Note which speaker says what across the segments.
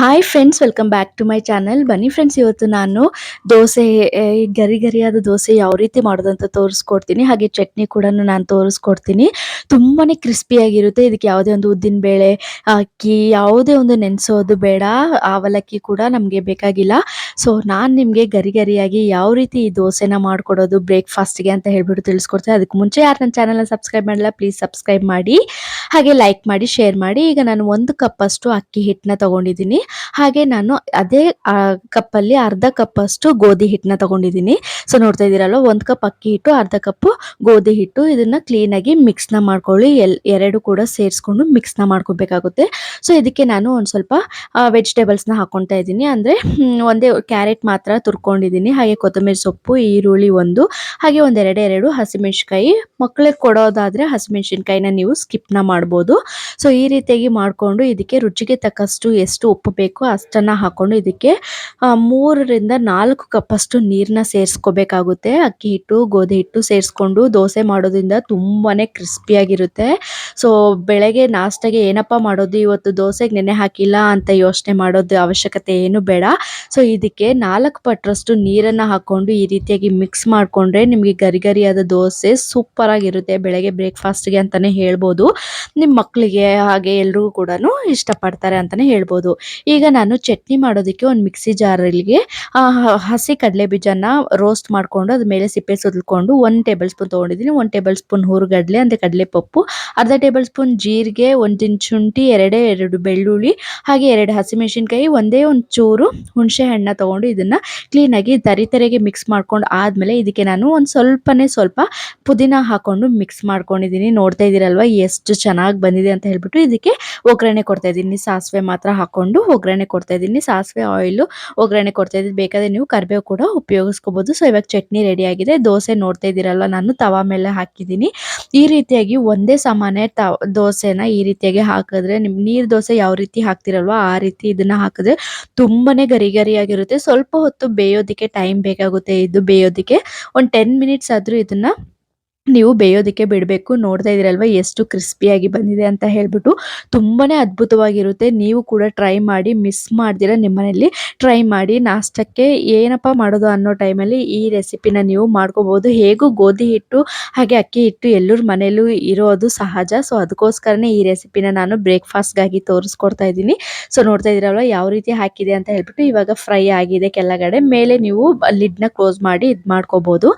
Speaker 1: Hi friends welcome back to my channel ಬನ್ನಿ friends ಇವತ್ತು ನಾನು ದೋಸೆ ಗರಿ ಗರಿಯಾದ ದೋಸೆ ಯಾವ ರೀತಿ ಮಾಡೋದು ಅಂತ ತೋರಿಸ್ಕೊಡ್ತೀನಿ. ಹಾಗೆ ಚಟ್ನಿ ಕೂಡ ನಾನು ತೋರಿಸ್ಕೊಡ್ತೀನಿ. ತುಂಬಾ ಕ್ರಿಸ್ಪಿಯಾಗಿರುತ್ತೆ ಇದಕ್ಕೆ ಯಾವುದೇ ಒಂದು ಉದ್ದಿನ ಬೇಳೆ, ಅಕ್ಕಿ, ಯಾವುದೇ ಒಂದು ನೆನೆಸೋದು ಬೇಡ. ಅವಲಕ್ಕಿ ಕೂಡ ನಮಗೆ ಬೇಕಾಗಿಲ್ಲ. ಸೊ ನಾನು ನಿಮಗೆ ಗರಿ ಗರಿಯಾಗಿ ಯಾವ ರೀತಿ ಈ ದೋಸೆನ ಮಾಡಿಕೊಡೋದು ಬ್ರೇಕ್ಫಾಸ್ಟ್ಗೆ ಅಂತ ಹೇಳ್ಬಿಟ್ಟು ತಿಳಿಸ್ಕೊಡ್ತೀನಿ. ಅದಕ್ಕೆ ಮುಂಚೆ ಯಾರು ನನ್ನ ಚಾನಲ್ನ ಸಬ್ಸ್ಕ್ರೈಬ್ ಮಾಡಲ್ಲ ಪ್ಲೀಸ್ ಸಬ್ಸ್ಕ್ರೈಬ್ ಮಾಡಿ. ಹಾಗೆ ಲೈಕ್ ಮಾಡಿ ಶೇರ್ ಮಾಡಿ. ಈಗ ನಾನು ಒಂದು ಕಪ್ಪಷ್ಟು ಅಕ್ಕಿ ಹಿಟ್ಟನ್ನ ತಗೊಂಡಿದ್ದೀನಿ. ಹಾಗೆ ನಾನು ಅದೇ ಕಪ್ಪಲ್ಲಿ ಅರ್ಧ ಕಪ್ಪಷ್ಟು ಗೋಧಿ ಹಿಟ್ಟನ್ನ ತಗೊಂಡಿದ್ದೀನಿ. ಸೊ ನೋಡ್ತಾ ಇದ್ದೀರಲ್ಲ ಒಂದು ಕಪ್ ಅಕ್ಕಿ ಹಿಟ್ಟು, ಅರ್ಧ ಕಪ್ಪು ಗೋಧಿ ಹಿಟ್ಟು, ಇದನ್ನ ಕ್ಲೀನಾಗಿ ಮಿಕ್ಸ್ನ ಮಾಡ್ಕೊಳ್ಳಿ. ಎಲ್, ಎರಡು ಕೂಡ ಸೇರಿಸ್ಕೊಂಡು ಮಿಕ್ಸ್ನ ಮಾಡ್ಕೋಬೇಕಾಗುತ್ತೆ. ಸೊ ಇದಕ್ಕೆ ನಾನು ಒಂದು ಸ್ವಲ್ಪ ವೆಜಿಟೇಬಲ್ಸ್ನ ಹಾಕ್ಕೊತಾ ಇದ್ದೀನಿ. ಅಂದರೆ ಒಂದೇ ಕ್ಯಾರೆಟ್ ಮಾತ್ರ ತುರ್ಕೊಂಡಿದ್ದೀನಿ. ಹಾಗೆ ಕೊತ್ತಂಬರಿ ಸೊಪ್ಪು, ಈರುಳ್ಳಿ ಒಂದು, ಹಾಗೆ ಒಂದೆರಡು ಎರಡು ಹಸಿಮೆಣ್ಸಿನ್ಕಾಯಿ. ಮಕ್ಕಳಿಗೆ ಕೊಡೋದಾದರೆ ಹಸಿಮೆಣ್ಸಿನ್ಕಾಯಿನ ನೀವು ಸ್ಕಿಪ್ನ ಮಾಡ್ಬೋದು. ಸೊ ಈ ರೀತಿಯಾಗಿ ಮಾಡಿಕೊಂಡು ಇದಕ್ಕೆ ರುಚಿಗೆ ತಕ್ಕಷ್ಟು ಎಷ್ಟು ಉಪ್ಪು ಬೇಕೋ ಅಷ್ಟನ್ನು ಹಾಕ್ಕೊಂಡು ಇದಕ್ಕೆ ಮೂರರಿಂದ ನಾಲ್ಕು ಕಪ್ಪಷ್ಟು ನೀರನ್ನ ಸೇರಿಸ್ಕೋಬೇಕಾಗುತ್ತೆ. ಅಕ್ಕಿ ಹಿಟ್ಟು, ಗೋಧಿ ಹಿಟ್ಟು ಸೇರಿಸ್ಕೊಂಡು ದೋಸೆ ಮಾಡೋದ್ರಿಂದ ತುಂಬಾ ಕ್ರಿಸ್ಪಿಯಾಗಿರುತ್ತೆ. ಸೊ ಬೆಳಗ್ಗೆ ನಾಷ್ಟಾಗೆ ಏನಪ್ಪ ಮಾಡೋದು ಇವತ್ತು? ದೋಸೆಗೆ ನೆನೆ ಹಾಕಿಲ್ಲ ಅಂತ ಯೋಚನೆ ಮಾಡೋದು ಅವಶ್ಯಕತೆ ಏನು ಬೇಡ. ಸೊ ಇದಕ್ಕೆ ನಾಲ್ಕು ಪಟ್ಟರಷ್ಟು ನೀರನ್ನು ಹಾಕ್ಕೊಂಡು ಈ ರೀತಿಯಾಗಿ ಮಿಕ್ಸ್ ಮಾಡಿಕೊಂಡ್ರೆ ನಿಮಗೆ ಗರಿ ಗರಿಯಾದ ದೋಸೆ ಸೂಪರ್ ಆಗಿರುತ್ತೆ ಬೆಳಗ್ಗೆ ಬ್ರೇಕ್ಫಾಸ್ಟ್ಗೆ ಅಂತಲೇ ಹೇಳ್ಬೋದು. ನಿಮ್ಮ ಮಕ್ಕಳಿಗೆ ಹಾಗೆ ಎಲ್ರಿಗೂ ಕೂಡ ಇಷ್ಟಪಡ್ತಾರೆ ಅಂತಲೇ ಹೇಳ್ಬೋದು. ಈಗ ನಾನು ಚಟ್ನಿ ಮಾಡೋದಕ್ಕೆ ಒಂದು ಮಿಕ್ಸಿ ಜಾರಲ್ಲಿಗೆ ಹಸಿ ಕಡಲೆ ಬೀಜನ ರೋಸ್ಟ್ ಮಾಡಿಕೊಂಡು ಅದ ಮೇಲೆ ಸಿಪ್ಪೆ ಸುಲ್ಕೊಂಡು ಒಂದು ಟೇಬಲ್ ಸ್ಪೂನ್ ತೊಗೊಂಡಿದ್ದೀನಿ. ಒಂದು ಟೇಬಲ್ ಸ್ಪೂನ್ ಹುರುಗಡ್ಲೆ, ಅಂದರೆ ಕಡಲೆಪಪ್ಪು, ಅರ್ಧ ಟೇಬಲ್ ಸ್ಪೂನ್ ಜೀರಿಗೆ, ಒಂದು ಇಂಚ್ ಶುಂಠಿ ಎರಡೇ ಎರಡು ಬೆಳ್ಳುಳ್ಳಿ, ಹಾಗೆ ಎರಡು ಹಸಿಮೆಣಸಿನ್ಕಾಯಿ, ಒಂದೇ ಒಂದು ಚೂರು ಹುಣಸೆ ಹಣ್ಣನ್ನ ತೊಗೊಂಡು ಇದನ್ನು ಕ್ಲೀನಾಗಿ ತರಿ ತರಿಗೆ ಮಿಕ್ಸ್ ಮಾಡ್ಕೊಂಡು ಆದಮೇಲೆ ಇದಕ್ಕೆ ನಾನು ಒಂದು ಸ್ವಲ್ಪನೇ ಸ್ವಲ್ಪ ಪುದೀನ ಹಾಕೊಂಡು ಮಿಕ್ಸ್ ಮಾಡ್ಕೊಂಡಿದ್ದೀನಿ ನೋಡ್ತಾ ಇದ್ದೀರಲ್ವ, ಎಷ್ಟು ಚೆನ್ನಾಗಿ ಬಂದಿದೆ ಅಂತ ಹೇಳ್ಬಿಟ್ಟು ಇದಕ್ಕೆ ಒಗ್ಗರಣೆ ಕೊಡ್ತಾ ಇದ್ದೀನಿ. ಸಾಸಿವೆ ಮಾತ್ರ ಹಾಕೊಂಡು ಒಗ್ಗರಣೆ ಕೊಡ್ತಾ ಇದ್ದೀನಿ. ಸಾಸಿವೆ ಆಯಿಲು ಒಗ್ಗರಣೆ ಕೊಡ್ತಾ ಇದ್ದೀನಿ. ಬೇಕಾದ್ರೆ ನೀವು ಕರಿಬೇವು ಕೂಡ ಉಪಯೋಗಿಸ್ಕೋಬೋದು. ಸೊ ಇವಾಗ ಚಟ್ನಿ ರೆಡಿ ಆಗಿದೆ. ದೋಸೆ ನೋಡ್ತಾ ಇದ್ದೀರಲ್ಲ ನಾನು ತವಾ ಮೇಲೆ ಹಾಕಿದ್ದೀನಿ. ಈ ರೀತಿಯಾಗಿ ಒಂದೇ ಸಮಾನೆ ತ ದೋಸೆನ ಈ ರೀತಿಯಾಗಿ ಹಾಕಿದ್ರೆ ನಿಮ್ಮ ನೀರು ದೋಸೆ ಯಾವ ರೀತಿ ಹಾಕ್ತಿರಲ್ವ ಆ ರೀತಿ ಇದನ್ನ ಹಾಕಿದ್ರೆ ತುಂಬಾನೇ ಗರಿ ಗರಿಯಾಗಿರುತ್ತೆ ಸ್ವಲ್ಪ ಹೊತ್ತು ಬೇಯೋದಿಕ್ಕೆ ಟೈಮ್ ಬೇಕಾಗುತ್ತೆ ಇದು ಬೇಯೋದಿಕ್ಕೆ. ಒಂದು ಟೆನ್ ಮಿನಿಟ್ಸ್ ಆದರೂ ಇದನ್ನ ನೀವು ಬೇಯೋದಕ್ಕೆ ಬಿಡಬೇಕು, ನೋಡ್ತಾ ಇದ್ದೀರಲ್ವ ಎಷ್ಟು ಕ್ರಿಸ್ಪಿಯಾಗಿ ಬಂದಿದೆ ಅಂತ ಹೇಳ್ಬಿಟ್ಟು ತುಂಬಾನೇ ಅದ್ಭುತವಾಗಿರುತ್ತೆ. ನೀವು ಕೂಡ ಟ್ರೈ ಮಾಡಿ, ಮಿಸ್ ಮಾಡ್ದಿರ ನಿಮ್ಮನೇಲಿ, ಟ್ರೈ ಮಾಡಿ. ನಾಷ್ಟಕ್ಕೆ ಏನಪ್ಪ ಮಾಡೋದು ಅನ್ನೋ ಟೈಮಲ್ಲಿ ಈ ರೆಸಿಪಿನ ನೀವು ಮಾಡ್ಕೋಬೋದು. ಹೇಗೂ ಗೋಧಿ ಹಿಟ್ಟು, ಹಾಗೆ ಅಕ್ಕಿ ಹಿಟ್ಟು ಎಲ್ಲರ ಮನೆಯಲ್ಲೂ ಇರೋದು ಸಹಜ. ಸೊ ಅದಕ್ಕೋಸ್ಕರನೇ ಈ ರೆಸಿಪಿನ ನಾನು ಬ್ರೇಕ್ಫಾಸ್ಟ್ಗಾಗಿ ತೋರಿಸ್ಕೊಡ್ತಾ ಇದ್ದೀನಿ. ಸೊ ನೋಡ್ತಾ ಇದ್ದೀರಲ್ವ ಯಾವ ರೀತಿ ಹಾಕಿದೆ ಅಂತ ಹೇಳ್ಬಿಟ್ಟು ಇವಾಗ ಫ್ರೈ ಆಗಿದೆ ಕೆಳಗಡೆ. ಮೇಲೆ ನೀವು ಲಿಡ್ನ ಕ್ಲೋಸ್ ಮಾಡಿ ಇದು ಮಾಡ್ಕೋಬೋದು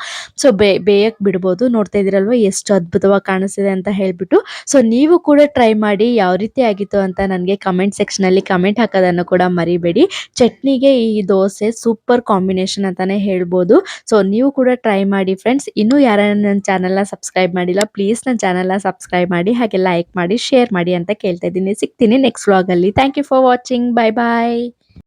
Speaker 1: ಸೊ ಬೇಯಕ್ಕೆ ಬಿಡ್ಬೋದು. ನೋಡ್ತಾ ಇದ್ದೀರಲ್ವ ಎಷ್ಟು ಅದ್ಭುತವಾಗಿ ಕಾಣಿಸ್ತಿದೆ ಅಂತ ಹೇಳ್ಬಿಟ್ಟು. ಸೊ ನೀವು ಕೂಡ ಟ್ರೈ ಮಾಡಿ ಯಾವ ರೀತಿ ಆಗಿತ್ತು ಅಂತ ನನಗೆ ಕಮೆಂಟ್ ಸೆಕ್ಷನಲ್ಲಿ ಕಮೆಂಟ್ ಹಾಕೋದನ್ನು ಕೂಡ ಮರಿಬೇಡಿ. ಚಟ್ನಿಗೆ ಈ ದೋಸೆ ಸೂಪರ್ ಕಾಂಬಿನೇಷನ್ ಅಂತಾನೆ ಹೇಳ್ಬೋದು. ಸೊ ನೀವು ಕೂಡ ಟ್ರೈ ಮಾಡಿ ಫ್ರೆಂಡ್ಸ್ ಇನ್ನೂ ಯಾರು ನನ್ನ ಚಾನಲ್ನ ಸಬ್ಸ್ಕ್ರೈಬ್ ಮಾಡಿಲ್ಲ ಪ್ಲೀಸ್ ನನ್ನ ಚಾನಲ್ನ ಸಬ್ಸ್ಕ್ರೈಬ್ ಮಾಡಿ, ಹಾಗೆ ಲೈಕ್ ಮಾಡಿ ಶೇರ್ ಮಾಡಿ ಅಂತ ಕೇಳ್ತಾ ಇದ್ದೀನಿ. ಸಿಗ್ತೀನಿ ನೆಕ್ಸ್ಟ್ ವ್ಲಾಗಲ್ಲಿ thank you for watching bye bye